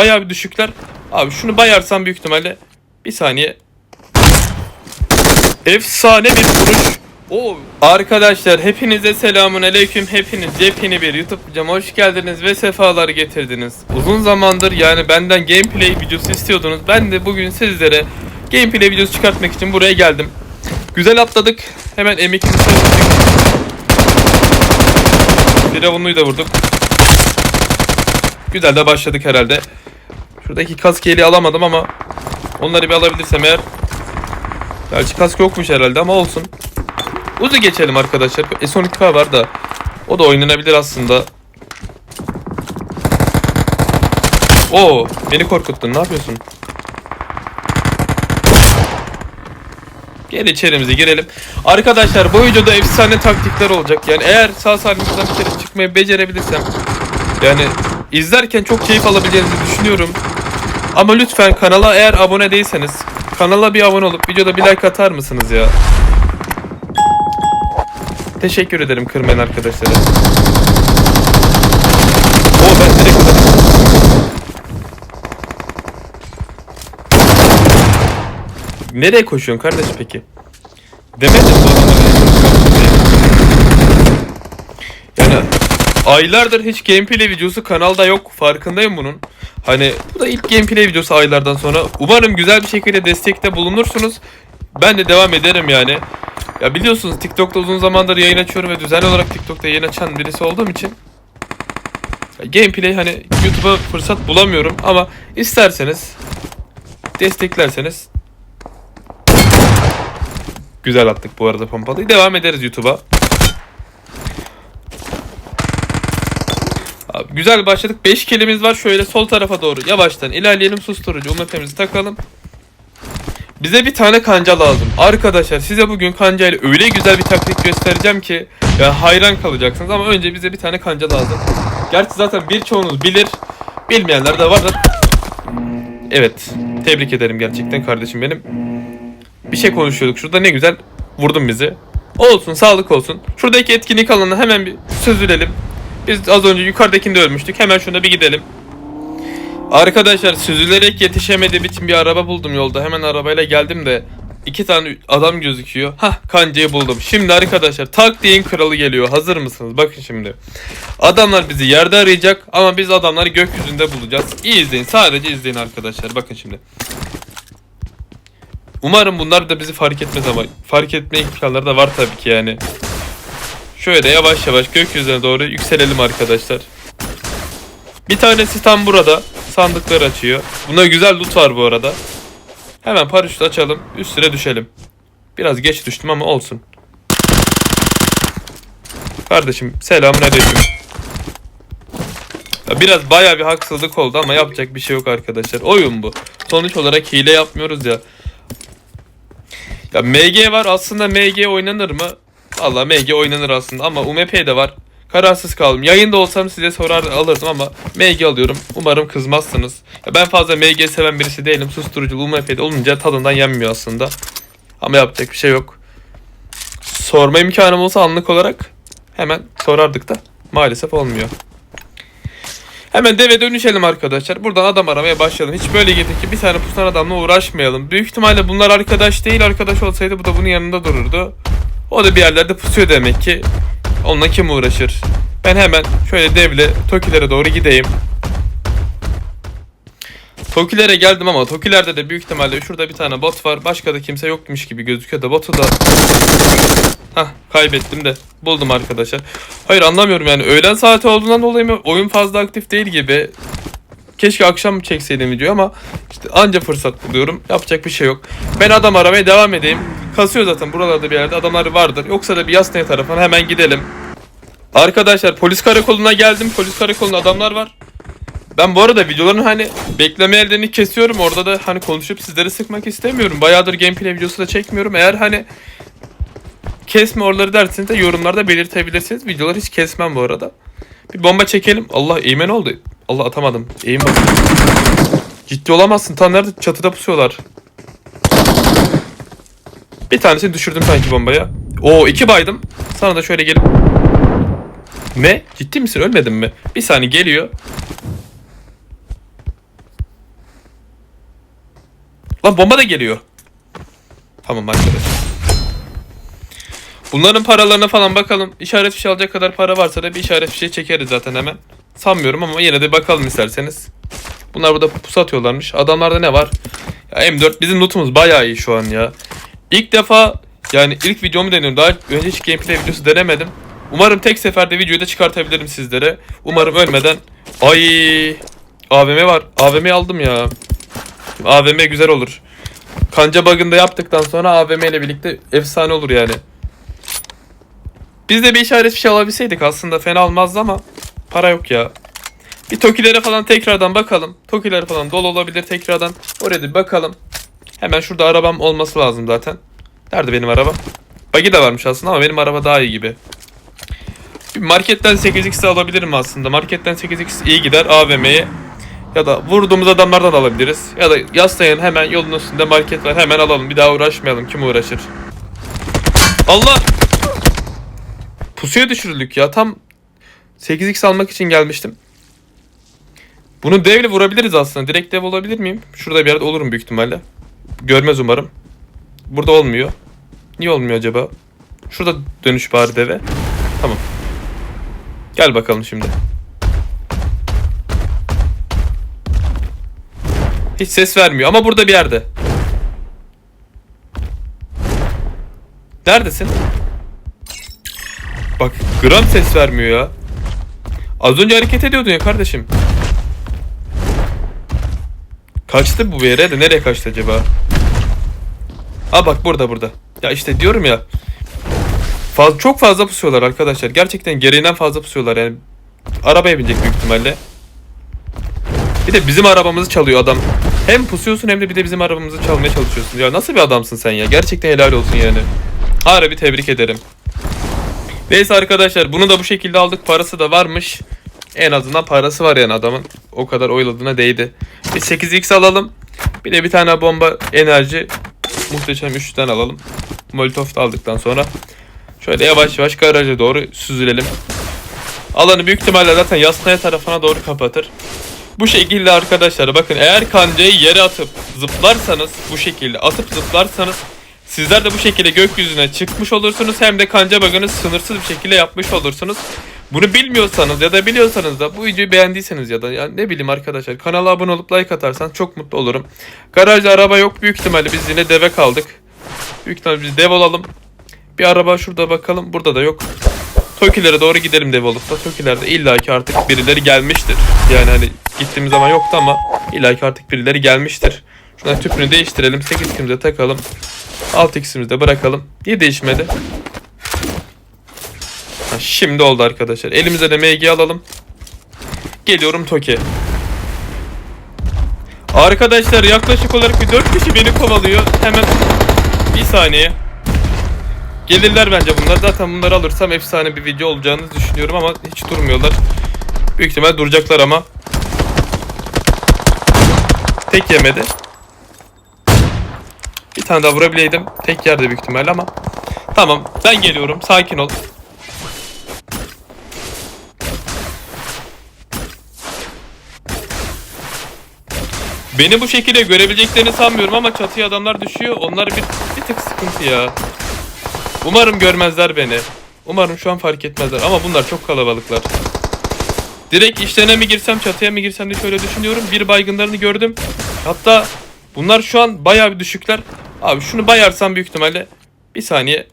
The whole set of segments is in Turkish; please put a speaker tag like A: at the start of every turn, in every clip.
A: bayağı bir düşükler. Abi şunu bayarsam büyük ihtimalle bir saniye. Efsane bir vuruş. Oo. Arkadaşlar hepinize selamun aleyküm. Hepiniz yepyeni bir YouTube videoma hoş geldiniz ve sefalar getirdiniz. Uzun zamandır yani benden gameplay videosu istiyordunuz. Ben de bugün sizlere gameplay videosu çıkartmak için buraya geldim. Güzel atladık. Hemen M2'yi vurduk. Bir avunluyu da vurduk. Güzel de başladık herhalde. Şuradaki kask yeleği alamadım ama onları bir alabilirsem eğer. Gerçi kask yokmuş herhalde ama olsun. Uzi geçelim arkadaşlar. S12K var da o da oynanabilir aslında. Oo, beni korkuttun. Ne yapıyorsun? Gel içerimize girelim. Arkadaşlar bu videoda efsane taktikler olacak. Yani eğer sağ salimizden kere çıkmayı becerebilirsem yani izlerken çok keyif alabileceğinizi düşünüyorum. Ama lütfen kanala eğer abone değilseniz kanala bir abone olup videoda bir like atar mısınız ya? Teşekkür ederim kırmayan arkadaşlara. Oo ben direkt Nereye koşuyorsun kardeş peki? Demedim bu Yani aylardır hiç gameplay videosu kanalda yok. Farkındayım bunun. Hani bu da ilk gameplay videosu aylardan sonra. Umarım güzel bir şekilde destekte bulunursunuz. Ben de devam ederim yani. Ya biliyorsunuz TikTok'ta uzun zamandır yayın açıyorum ve düzenli olarak TikTok'ta yayın açan birisi olduğum için gameplay hani YouTube'a fırsat bulamıyorum ama isterseniz desteklerseniz Güzel attık bu arada pompalıyı. Devam ederiz YouTube'a. Abi, güzel başladık. 5 kilimiz var. Şöyle sol tarafa doğru yavaştan ilerleyelim. Susturucu UMP'mizi takalım. Bize bir tane kanca lazım. Arkadaşlar size bugün kanca ile öyle güzel bir taktik göstereceğim ki ya hayran kalacaksınız ama önce bize bir tane kanca lazım. Gerçi zaten birçoğunuz bilir. Bilmeyenler de vardır. Evet. Tebrik ederim gerçekten kardeşim benim. Bir şey konuşuyorduk şurada ne güzel vurdun bizi. Olsun sağlık olsun. Şuradaki etkinlik alanına hemen bir süzülelim. Biz az önce yukarıdakinde ölmüştük. Hemen şuna bir gidelim. Arkadaşlar süzülerek yetişemediğim için bir araba buldum yolda. Hemen arabayla geldim de iki tane adam gözüküyor. Hah kancayı buldum. Şimdi arkadaşlar tak diyeyin kralı geliyor. Hazır mısınız? Bakın şimdi. Adamlar bizi yerde arayacak ama biz adamları gökyüzünde bulacağız. İyi izleyin. Sadece izleyin arkadaşlar. Bakın şimdi. Umarım bunlar da bizi fark etmez ama fark etme imkanları da var tabii ki yani. Şöyle yavaş yavaş gökyüzüne doğru yükselelim arkadaşlar. Bir tanesi tam burada. Sandıkları açıyor. Buna güzel loot var bu arada. Hemen paraşüt açalım. Üstüne düşelim. Biraz geç düştüm ama olsun. Kardeşim selamun aleyküm. Ya Biraz bayağı bir haksızlık oldu ama yapacak bir şey yok arkadaşlar. Oyun bu. Sonuç olarak hile yapmıyoruz ya. Ya MG var aslında MG oynanır mı? Valla MG oynanır aslında ama UMP de var. Kararsız kaldım. Yayında olsam size sorar alırdım ama MG alıyorum. Umarım kızmazsınız. Ya ben fazla MG seven birisi değilim. Susturuculu UMP'de olunca tadından yenmiyor aslında. Ama yapacak bir şey yok. Sorma imkanım olsa anlık olarak hemen sorardık da maalesef olmuyor. Hemen deve dönüşelim arkadaşlar. Buradan adam aramaya başlayalım. Hiç böyle girdik ki bir tane pusan adamla uğraşmayalım. Büyük ihtimalle bunlar arkadaş değil. Arkadaş olsaydı bu da bunun yanında dururdu. O da bir yerlerde pusuyor demek ki. Onunla kim uğraşır? Ben hemen şöyle devle Tokilere doğru gideyim. Tokilere geldim ama Tokilerde de büyük ihtimalle şurada bir tane bot var. Başka da kimse yokmuş gibi gözüküyor da botu da Hah kaybettim de buldum arkadaşlar. Hayır anlamıyorum yani öğlen saati olduğundan dolayı mı oyun fazla aktif değil gibi. Keşke akşam çekseydim video ama işte anca fırsat buluyorum. Yapacak bir şey yok. Ben adam aramaya devam edeyim. Kasıyor zaten buralarda bir yerde adamlar vardır. Yoksa da bir Yasnaya tarafına hemen gidelim. Arkadaşlar polis karakoluna geldim. Polis karakolunda adamlar var. Ben bu arada videoların hani bekleme ellerini kesiyorum. Orada da hani konuşup sizleri sıkmak istemiyorum. Bayağıdır gameplay videosu da çekmiyorum. Eğer hani kesme oraları derseniz de yorumlarda belirtebilirsiniz. Videoları hiç kesmem bu arada. Bir bomba çekelim. Allah eğmen oldu. Allah atamadım. Eğim bak. Ciddi olamazsın. Tam nerede çatıda pusuyorlar. Bir tanesini düşürdüm sanki bombaya. Oo iki baydım. Sana da şöyle gelip. Ne? Ciddi misin? Ölmedin mi? Bir saniye geliyor. Lan bomba da geliyor. Tamam arkadaşlar. Bunların paralarına falan bakalım. İşaret fişi alacak kadar para varsa da bir işaret fişi çekeriz zaten hemen. Sanmıyorum ama yine de bakalım isterseniz. Bunlar burada pusu atıyorlarmış. Adamlarda ne var? Ya M4 bizim lootumuz bayağı iyi şu an ya. İlk defa yani ilk videomu deniyorum. Daha önce hiç gameplay videosu denemedim. Umarım tek seferde videoyu da çıkartabilirim sizlere. Umarım ölmeden. Ay AVM var. AVM aldım ya. AVM güzel olur. Kanca bug'ında yaptıktan sonra AVM ile birlikte efsane olur yani. Biz de bir işaret fişi alabilseydik aslında fena olmazdı ama para yok ya. Bir Tokilere falan tekrardan bakalım. Tokiler falan dolu olabilir tekrardan. Oraya da bir bakalım. Hemen şurada arabam olması lazım zaten. Nerede benim araba? Buggy de varmış aslında ama benim araba daha iyi gibi. Marketten 8x alabilirim aslında. Marketten 8x iyi gider AVM'ye. Ya da vurduğumuz adamlardan alabiliriz. Ya da yaslayın hemen yolun üstünde market var. Hemen alalım. Bir daha uğraşmayalım. Kim uğraşır? Allah! Pusuya düşürüldük ya. Tam 8x almak için gelmiştim. Bunu devle vurabiliriz aslında. Direkt dev olabilir miyim? Şurada bir yerde olurum büyük ihtimalle. Görmez umarım. Burada olmuyor. Niye olmuyor acaba? Şurada dönüş bari deve. Tamam. Gel bakalım şimdi. Hiç ses vermiyor ama burada bir yerde. Neredesin? Bak gram ses vermiyor ya. Az önce hareket ediyordun ya kardeşim. Kaçtı bu bir yere de nereye kaçtı acaba? Aa bak burada burada. Ya işte diyorum ya. Faz, çok fazla pusuyorlar arkadaşlar. Gerçekten gereğinden fazla pusuyorlar yani. Arabaya binecek büyük ihtimalle. Bir de bizim arabamızı çalıyor adam. Hem pusuyorsun hem de bir de bizim arabamızı çalmaya çalışıyorsun. Ya nasıl bir adamsın sen ya? Gerçekten helal olsun yani. Harbi tebrik ederim. Neyse arkadaşlar bunu da bu şekilde aldık. Parası da varmış. En azından parası var yani adamın. O kadar oyladığına değdi. Bir 8x alalım. Bir de bir tane bomba enerji. Muhteşem 3'ten alalım. Molotov aldıktan sonra. Şöyle yavaş yavaş garaja doğru süzülelim. Alanı büyük ihtimalle zaten Yasnaya tarafına doğru kapatır. Bu şekilde arkadaşlar bakın eğer kancayı yere atıp zıplarsanız bu şekilde atıp zıplarsanız sizler de bu şekilde gökyüzüne çıkmış olursunuz hem de kanca bug'ını sınırsız bir şekilde yapmış olursunuz. Bunu bilmiyorsanız ya da biliyorsanız da bu videoyu beğendiyseniz ya da ya ne bileyim arkadaşlar kanala abone olup like atarsan çok mutlu olurum. Garajda araba yok büyük ihtimalle biz yine deve kaldık. Büyük ihtimalle biz dev olalım. Bir araba şurada bakalım burada da yok. Tokilere doğru gidelim dev olup da Tokilerde illaki artık birileri gelmiştir. Yani hani gittiğimiz zaman yoktu ama illaki artık birileri gelmiştir. Şuna tüpünü değiştirelim 8x'imize takalım. 6x'imizi de bırakalım. Niye değişmedi? Şimdi oldu arkadaşlar. Elimize de MG alalım. Geliyorum Toki. Arkadaşlar yaklaşık olarak bir 4 kişi beni kovalıyor. Hemen bir saniye. Gelirler bence bunlar. Zaten bunları alırsam efsane bir video olacağını düşünüyorum ama hiç durmuyorlar. Büyük ihtimal duracaklar ama. Tek yemedi. Bir tane daha vurabileydim. Tek yerde büyük ihtimal ama. Tamam ben geliyorum. Sakin ol. Beni bu şekilde görebileceklerini sanmıyorum ama çatıya adamlar düşüyor. Onlar bir, bir tık sıkıntı ya. Umarım görmezler beni. Umarım şu an fark etmezler ama bunlar çok kalabalıklar. Direkt işlerine mi girsem çatıya mı girsem diye şöyle düşünüyorum. Bir baygınlarını gördüm. Hatta bunlar şu an bayağı bir düşükler. Abi şunu bayarsam büyük ihtimalle bir saniye.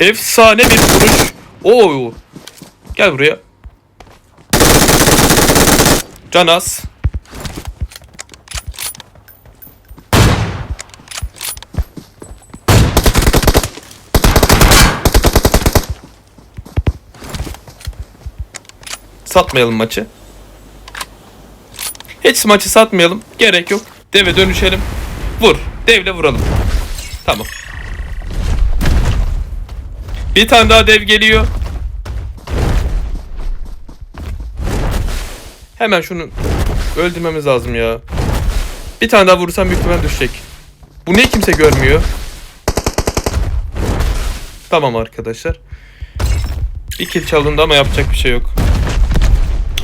A: Efsane bir vuruş. Oo. Gel buraya. Canas. Satmayalım maçı. Hiç maçı satmayalım. Gerek yok. Deve dönüşelim. Vur. Devle vuralım. Tamam. Bir tane daha dev geliyor. Hemen şunu öldürmemiz lazım ya. Bir tane daha vursam büyük ihtimal düşecek. Bu niye kimse görmüyor? Tamam arkadaşlar. Bir kill çalındı ama yapacak bir şey yok.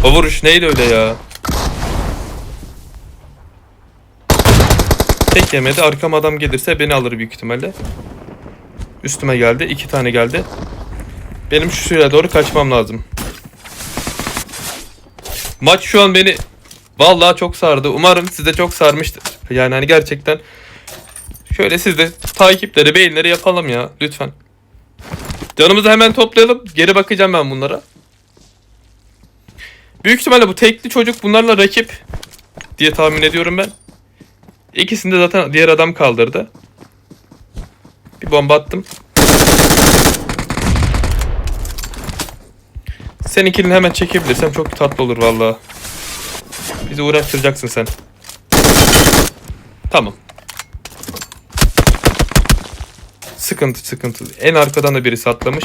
A: O vuruş neydi öyle ya? Tek yemedi. Arkam adam gelirse beni alır büyük ihtimalle. Üstüme geldi. iki tane geldi. Benim şu suyla doğru kaçmam lazım. Maç şu an beni vallahi çok sardı. Umarım size çok sarmıştır. Yani hani gerçekten şöyle siz de takipleri, beğenileri yapalım ya lütfen. Canımızı hemen toplayalım. Geri bakacağım ben bunlara. Büyük ihtimalle bu tekli çocuk bunlarla rakip diye tahmin ediyorum ben. İkisini de zaten diğer adam kaldırdı. Bir bomba attım. Seninkini hemen çekebilirsem çok tatlı olur vallahi. Bizi uğraştıracaksın sen. Tamam. Sıkıntı sıkıntı. En arkadan da birisi atlamış.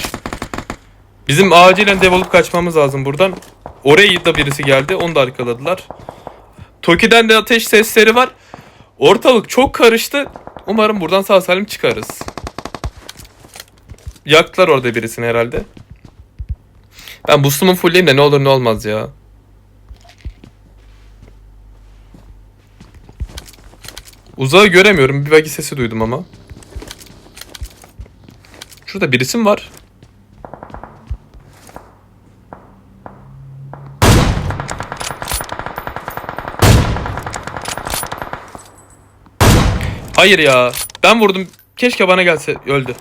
A: Bizim acilen devolup kaçmamız lazım buradan. Oraya da birisi geldi. Onu da arkaladılar. Toki'den de ateş sesleri var. Ortalık çok karıştı. Umarım buradan sağ salim çıkarız. Yaktılar orada birisini herhalde. Ben boost'umu fullleyeyim de ne olur ne olmaz ya. Uzağı göremiyorum. Bir bagi sesi duydum ama. Şurada birisi mi var? Hayır ya. Ben vurdum. Keşke bana gelse. Öldü.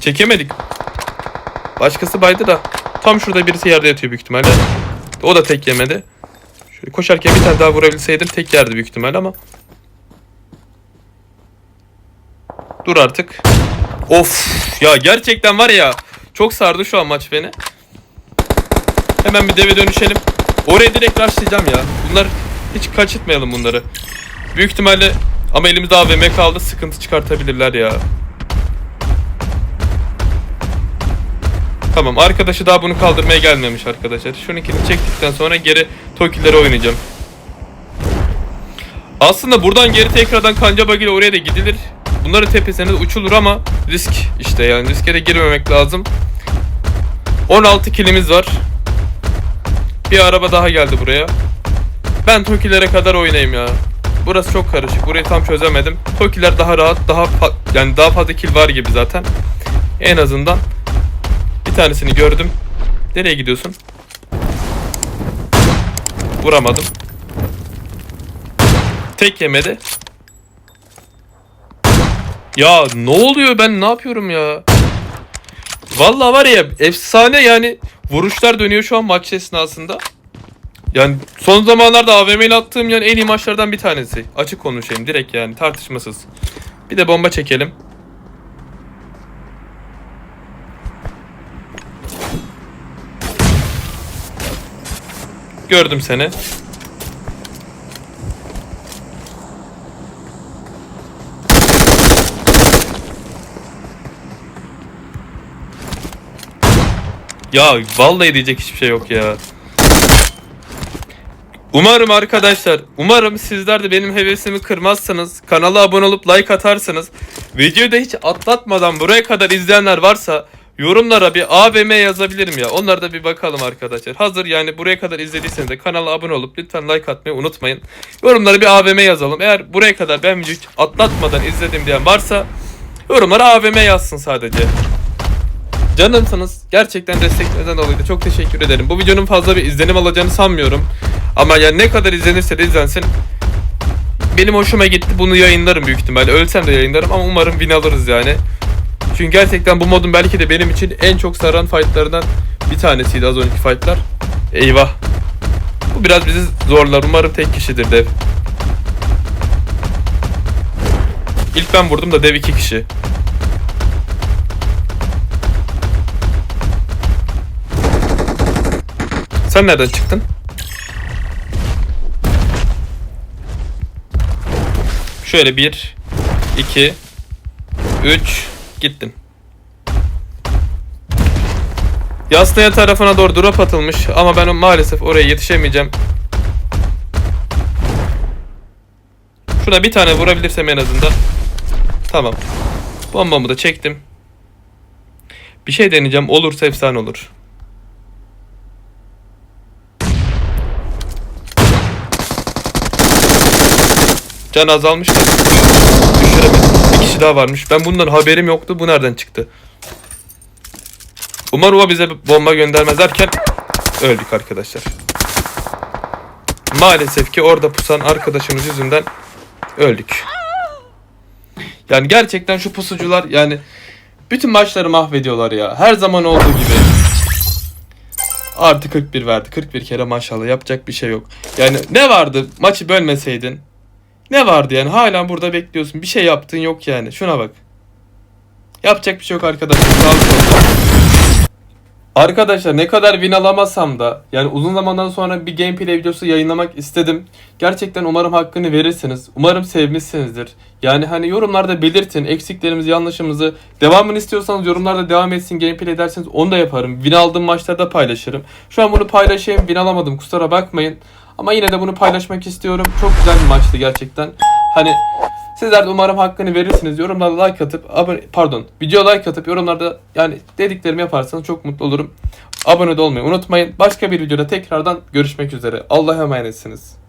A: Çekemedik. Başkası baydı da. Tam şurada birisi yerde yatıyor büyük ihtimalle. O da tek yemedi. Şöyle koşarken bir tane daha vurabilseydim tek yerdi büyük ihtimalle ama. Dur artık. Of ya gerçekten var ya. Çok sardı şu an maç beni. Hemen bir deve dönüşelim. Oraya direkt rushlayacağım ya. Bunlar hiç kaçırtmayalım bunları. Büyük ihtimalle ama elimizde AVM kaldı. Sıkıntı çıkartabilirler ya. Tamam arkadaşı daha bunu kaldırmaya gelmemiş arkadaşlar. Şununkini çektikten sonra geri Toki'lere oynayacağım. Aslında buradan geri tekrardan kanca ile oraya da gidilir. Bunların tepesine de uçulur ama risk işte yani riske de girmemek lazım. 16 kilimiz var. Bir araba daha geldi buraya. Ben Toki'lere kadar oynayayım ya. Burası çok karışık. Burayı tam çözemedim. Toki'ler daha rahat, daha yani daha fazla kill var gibi zaten. En azından bir tanesini gördüm. Nereye gidiyorsun? Vuramadım. Tek yemedi. Ya ne oluyor ben ne yapıyorum ya? Vallahi var ya efsane yani vuruşlar dönüyor şu an maç esnasında. Yani son zamanlarda AVM ile attığım yani en iyi maçlardan bir tanesi. Açık konuşayım direkt yani tartışmasız. Bir de bomba çekelim. Gördüm seni. Ya vallahi diyecek hiçbir şey yok ya. Umarım arkadaşlar, umarım sizler de benim hevesimi kırmazsanız, kanala abone olup like atarsanız, videoyu da hiç atlatmadan buraya kadar izleyenler varsa yorumlara bir AVM yazabilirim ya. Onlara da bir bakalım arkadaşlar. Hazır yani buraya kadar izlediyseniz de kanala abone olup lütfen like atmayı unutmayın. Yorumlara bir AVM yazalım. Eğer buraya kadar ben hiç atlatmadan izledim diyen varsa yorumlara AVM yazsın sadece. Canımsınız. Gerçekten desteklerden dolayı da çok teşekkür ederim. Bu videonun fazla bir izlenim alacağını sanmıyorum. Ama yani ne kadar izlenirse de izlensin. Benim hoşuma gitti. Bunu yayınlarım büyük ihtimalle. Ölsem de yayınlarım ama umarım win alırız yani. Çünkü gerçekten bu modun belki de benim için en çok saran fightlardan bir tanesiydi az önceki fightlar. Eyvah. Bu biraz bizi zorlar. Umarım tek kişidir dev. İlk ben vurdum da dev iki kişi. Sen nereden çıktın? Şöyle bir, iki, üç, gittin. Yaslayan tarafına doğru drop atılmış ama ben maalesef oraya yetişemeyeceğim. Şuna bir tane vurabilirsem en azından. Tamam. Bombamı da çektim. Bir şey deneyeceğim. Olursa efsane olur. Can azalmış da. Düşüremedim. Bir kişi daha varmış. Ben bundan haberim yoktu. Bu nereden çıktı? Umarım bize bomba göndermez derken öldük arkadaşlar. Maalesef ki orada pusan arkadaşımız yüzünden öldük. Yani gerçekten şu pusucular yani bütün maçları mahvediyorlar ya. Her zaman olduğu gibi. Artı 41 verdi. 41 kere maşallah yapacak bir şey yok. Yani ne vardı maçı bölmeseydin? Ne vardı yani hala burada bekliyorsun. Bir şey yaptın yok yani. Şuna bak. Yapacak bir şey yok arkadaşlar. Arkadaşlar ne kadar win alamasam da yani uzun zamandan sonra bir gameplay videosu yayınlamak istedim. Gerçekten umarım hakkını verirsiniz. Umarım sevmişsinizdir. Yani hani yorumlarda belirtin eksiklerimizi, yanlışımızı. Devamını istiyorsanız yorumlarda devam etsin gameplay derseniz onu da yaparım. Win aldığım maçlarda paylaşırım. Şu an bunu paylaşayım. Win alamadım kusura bakmayın. Ama yine de bunu paylaşmak istiyorum. Çok güzel bir maçtı gerçekten. Hani Sizler de umarım hakkını verirsiniz. Yorumlarda like atıp abone pardon, video like atıp yorumlarda yani dediklerimi yaparsanız çok mutlu olurum. Abone de olmayı unutmayın. Başka bir videoda tekrardan görüşmek üzere. Allah'a emanetsiniz.